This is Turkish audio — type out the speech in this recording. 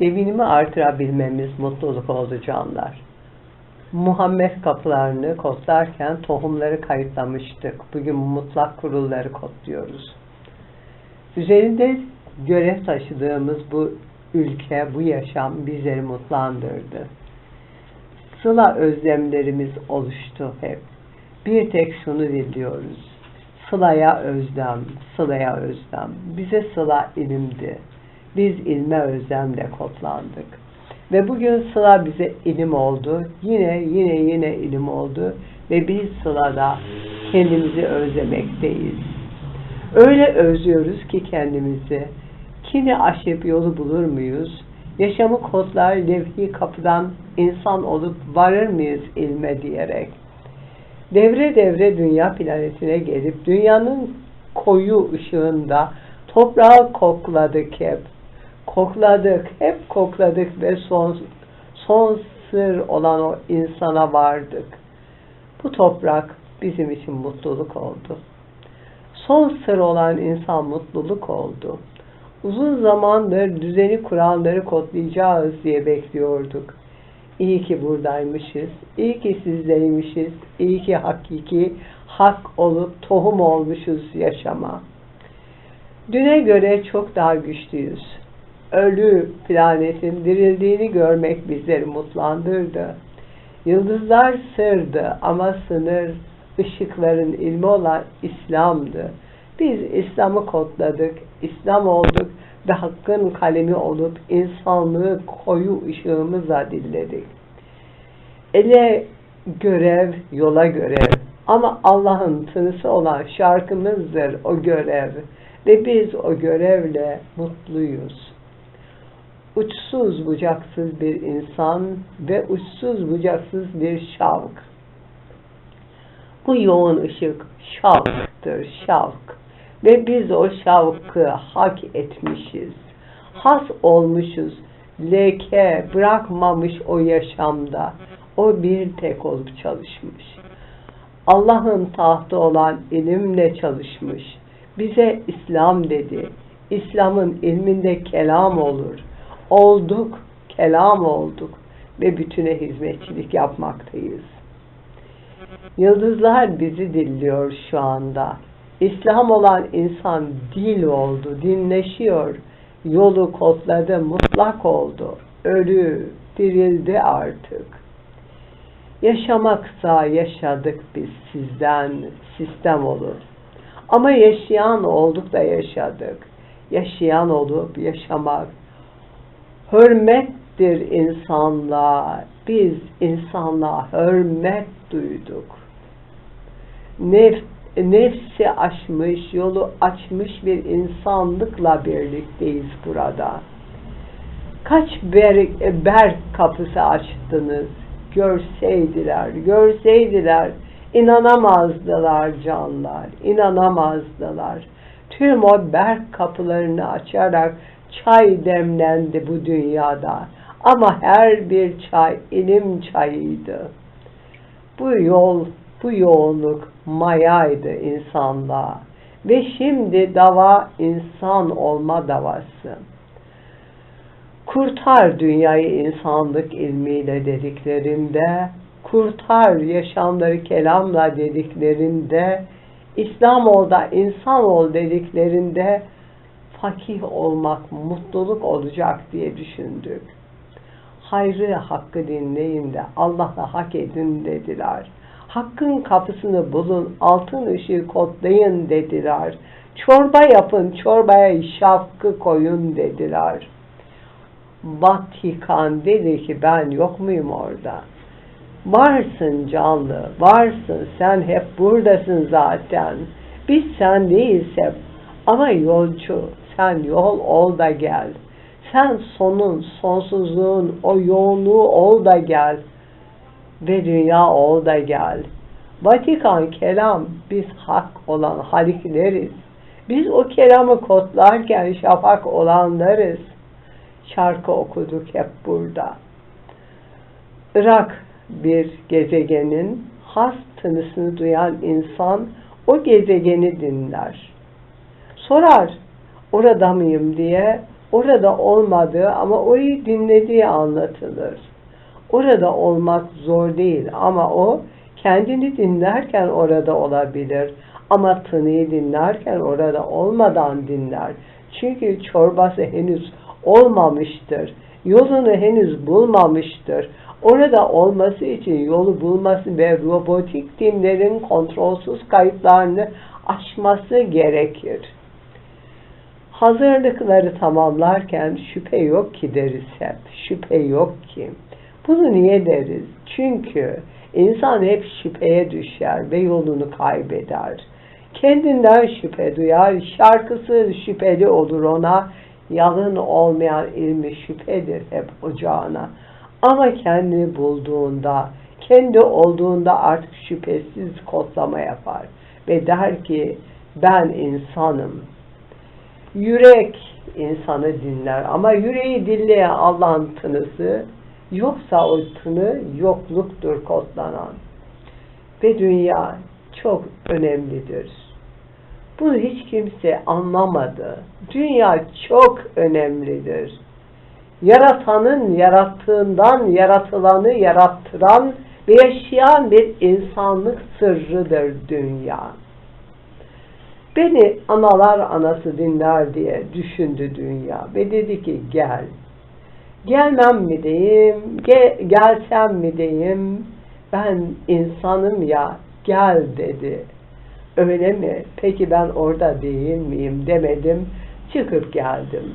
devinimi artırabilmemiz mutluluk oldu canlar. Muhammed kapılarını kodlarken tohumları kayıtlamıştık. Bugün mutlak kurulları kodluyoruz. Üzerinde görev taşıdığımız bu ülke, bu yaşam bizleri mutlandırdı. Sıla özlemlerimiz oluştu hep. Bir tek şunu diliyoruz. Sıla'ya özlem, Sıla'ya özlem. Bize Sıla ilimdi. Biz ilme özlemle kodlandık. Ve bugün Sıla bize ilim oldu. Yine yine yine ilim oldu. Ve biz Sıla'da kendimizi özlemekteyiz. Öyle özlüyoruz ki kendimizi. Kini aşıp yolu bulur muyuz? Yaşamı kodlar levhi kapıdan insan olup varır mıyız ilme diyerek. Devre devre dünya planetine gelip dünyanın koyu ışığında toprağı kokladık hep. Kokladık, hep kokladık ve son, son sır olan o insana vardık. Bu toprak bizim için mutluluk oldu. Son sır olan insan mutluluk oldu. Uzun zamandır düzeni kuranları kodlayacağız diye bekliyorduk. İyi ki buradaymışız, iyi ki sizdeymişiz, iyi ki hakiki hak olup tohum olmuşuz yaşama. Düne göre çok daha güçlüyüz. Ölü planetin dirildiğini görmek bizleri mutlandırdı. Yıldızlar sırdı ama sınır ışıkların ilmi olan İslam'dı. Biz İslam'ı kodladık, İslam olduk ve Hakk'ın kalemi olup insanlığı koyu ışığımızla dilledik. Ele görev, yola görev. Ama Allah'ın tınısı olan şarkımızdır o görev. Ve biz o görevle mutluyuz. Uçsuz bucaksız bir insan ve uçsuz bucaksız bir şavk. Bu yoğun ışık şavktır, şavk. Ve biz o şavkı hak etmişiz. Has olmuşuz. Leke bırakmamış o yaşamda. O bir tek olup çalışmış. Allah'ın tahtı olan ilimle çalışmış. Bize İslam dedi. İslam'ın ilminde kelam olur. Olduk, kelam olduk ve bütüne hizmetçilik yapmaktayız. Yıldızlar bizi dilliyor şu anda. İslam olan insan dil oldu, dinleşiyor. Yolu kodladı, mutlak oldu. Ölü, dirildi artık. Yaşamaksa yaşadık biz sizden, sistem olur. Ama yaşayan olduk da yaşadık. Yaşayan olup yaşamak. Hürmettir insanlığa. Biz insanlığa hürmet duyduk. Nef, nefsi aşmış, yolu açmış bir insanlıkla birlikteyiz burada. Kaç ber, berk kapısı açtınız, görseydiler, görseydiler, inanamazdılar canlar, inanamazdılar. Tüm o berk kapılarını açarak çay demlendi bu dünyada. Ama her bir çay ilim çayıydı. Bu yol, bu yoğunluk mayaydı insanlığa. Ve şimdi dava insan olma davası. Kurtar dünyayı insanlık ilmiyle dediklerinde, kurtar yaşamları kelamla dediklerinde, İslam ol da insan ol dediklerinde fakih olmak mutluluk olacak diye düşündük. Hayrı hakkı dinleyin de Allah'la hak edin dediler. Hakkın kapısını bulun, altın ışığı kodlayın dediler. Çorba yapın, çorbaya şafkı koyun dediler. Vatikan dedi ki ben yok muyum orada? Varsın canlı, varsın, sen hep buradasın zaten. Biz sen değilse ama yolcu, sen yol ol da gel. Sen sonun, sonsuzluğun, o yoğunluğu ol da gel. Ve dünya ol da gel. Vatikan kelam, biz hak olan halikleriz. Biz o kelamı kodlarken şafak olanlarız. Şarkı okuduk hep burada. Irak bir gezegenin has tınısını duyan insan o gezegeni dinler. Sorar, orada mıyım diye orada olmadığı ama orayı dinlediği anlatılır. Orada olmak zor değil ama o kendini dinlerken orada olabilir. Ama tınıyı dinlerken orada olmadan dinler. Çünkü çorbası henüz olmamıştır. Yolunu henüz bulmamıştır. Orada olması için yolu bulması ve robotik dinlerin kontrolsüz kayıtlarını aşması gerekir. Hazırlıkları tamamlarken şüphe yok ki deriz hep. Şüphe yok ki. Bunu niye deriz? Çünkü insan hep şüpheye düşer ve yolunu kaybeder. Kendinden şüphe duyar, şarkısı şüpheli olur ona, yalın olmayan ilmi şüphedir hep ocağına. Ama kendini bulduğunda, kendi olduğunda artık şüphesiz kodlama yapar ve der ki ben insanım. Yürek insanı dinler ama yüreği dinleyen Allah'ın tınısı yoksa o tını yokluktur kodlanan. Ve dünya çok önemlidir. Bunu hiç kimse anlamadı. Dünya çok önemlidir. Yaratanın yarattığından yaratılanı yarattıran ve yaşayan bir insanlık sırrıdır dünya. Beni analar anası dinler diye düşündü dünya ve dedi ki gel. Gelmem mi diyeyim, ge gelsem mi diyeyim, ben insanım ya gel dedi. Öyle mi? Peki ben orada değil miyim demedim, çıkıp geldim.